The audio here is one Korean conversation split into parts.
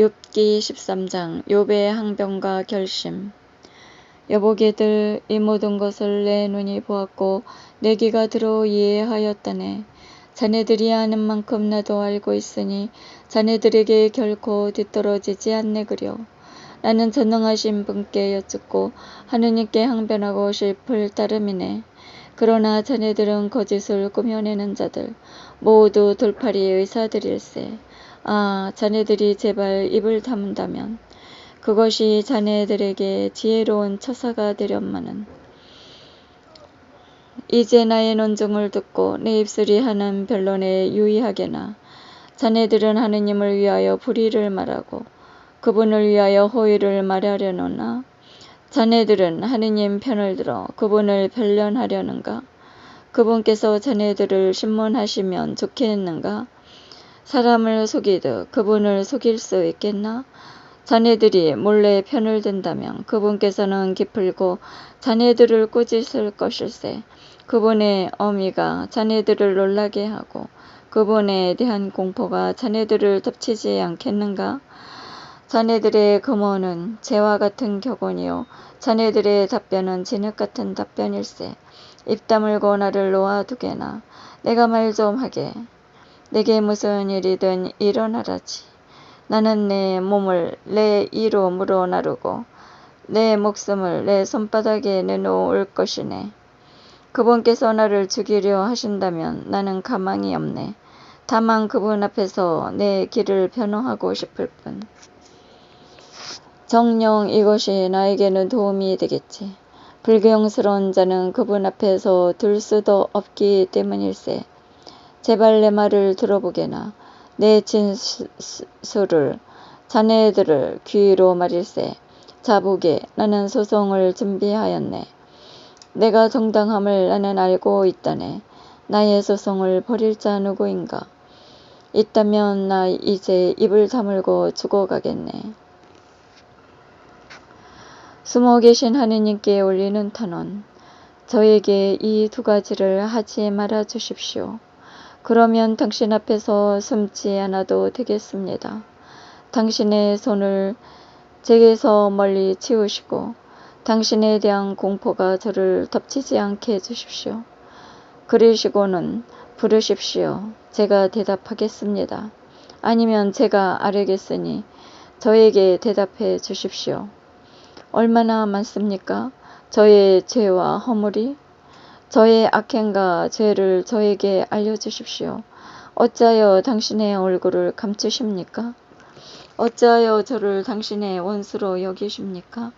욥기 13장 욥의 항변과 결심. 여보게들 이 모든 것을 내 눈이 보았고 내 귀가 들어 이해하였다네. 자네들이 아는 만큼 나도 알고 있으니 자네들에게 결코 뒤떨어지지 않네 그려. 나는 전능하신 분께 여쭙고 하느님께 항변하고 싶을 따름이네. 그러나 자네들은 거짓을 꾸며내는 자들 모두 돌팔이의 의사들일세 아, 자네들이 제발 입을 다문다면 그것이 자네들에게 지혜로운 처사가 되련마는. 이제 나의 논증을 듣고 내 입술이 하는 변론에 유의하게나 자네들은 하느님을 위하여 불의를 말하고 그분을 위하여 호의를 말하려노나? 자네들은 하느님 편을 들어 그분을 변론하려는가? 그분께서 자네들을 신문하시면 좋겠는가 사람을 속이듯 그분을 속일 수 있겠나? 자네들이 몰래 편을 든다면 그분께서는 기풀고 자네들을 꾸짖을 것일세. 그분의 어미가 자네들을 놀라게 하고 그분에 대한 공포가 자네들을 덮치지 않겠는가? 자네들의 금호는 재와 같은 격언이요 자네들의 답변은 진흙 같은 답변일세. 입 다물고 나를 놓아두게나 내가 말 좀 하게. 내게 무슨 일이든 일어나라지. 나는 내 몸을 내 이로 물어 나르고 내 목숨을 내 손바닥에 내놓을 것이네. 그분께서 나를 죽이려 하신다면 나는 가망이 없네. 다만 그분 앞에서 내 길을 변호하고 싶을 뿐. 정령 이것이 나에게는 도움이 되겠지. 불경스러운 자는 그분 앞에서 들 수도 없기 때문일세. 제발 내 말을 들어보게나. 내 진술을 자네들을 귀로 말일세. 자보게 나는 소송을 준비하였네. 내가 정당함을 나는 알고 있다네. 나의 소송을 벌일 자 누구인가? 있다면 나 이제 입을 다물고 죽어가겠네. 숨어 계신 하느님께 올리는 탄원. 저에게 이 두 가지를 하지 말아 주십시오. 그러면 당신 앞에서 숨지 않아도 되겠습니다. 당신의 손을 제게서 멀리 치우시고 당신에 대한 공포가 저를 덮치지 않게 해주십시오. 그러시고는 부르십시오. 제가 대답하겠습니다. 아니면 제가 아뢰겠으니 저에게 대답해 주십시오. 얼마나 많습니까? 저의 죄와 허물이 저의 악행과 죄를 저에게 알려주십시오. 어찌하여 당신의 얼굴을 감추십니까? 어찌하여 저를 당신의 원수로 여기십니까?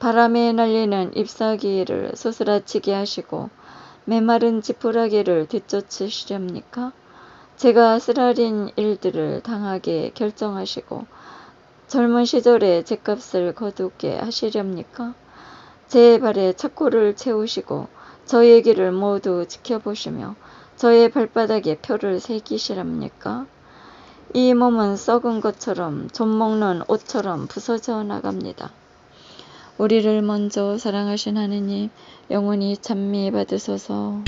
바람에 날리는 잎사귀를 소스라치게 하시고 메마른 지푸라기를 뒤쫓으시렵니까? 제가 쓰라린 일들을 당하게 결정하시고 젊은 시절에 제값을 거두게 하시렵니까? 제 발에 착고를 채우시고 저의 길을 모두 지켜보시며 저의 발바닥에 표를 새기시랍니까? 이 몸은 썩은 것처럼 좀 먹는 옷처럼 부서져 나갑니다. 우리를 먼저 사랑하신 하느님 영원히 찬미 받으소서.